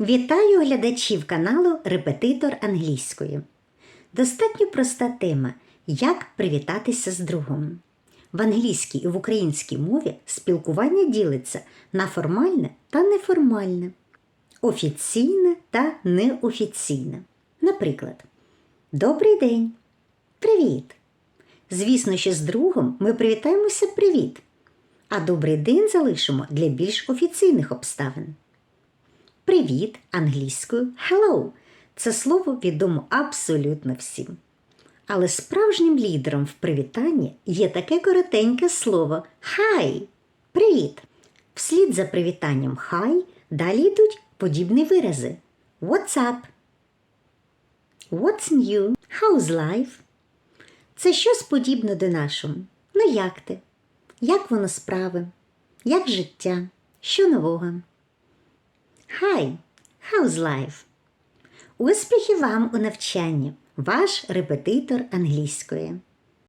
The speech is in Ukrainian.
Вітаю глядачів каналу Репетитор англійської. Достатньо проста тема Як привітатися з другом. В англійській і в українській мові спілкування ділиться на формальне та неформальне, офіційне та неофіційне. Наприклад, Добрий день! Привіт! Звісно, що з другом ми привітаємося привіт, а добрий день залишимо для більш офіційних обставин. Привіт англійською hello. Це слово відомо абсолютно всім. Але справжнім лідером в привітанні є таке коротеньке слово hi. Привіт. Вслід за привітанням hi далі йдуть подібні вирази. What's up? What's new? How's life? Це щось подібне до нашого. Ну як ти? Як воно справи? Як життя? Що нового? Hi, how's life? Успіхів вам у навчанні, ваш репетитор англійської.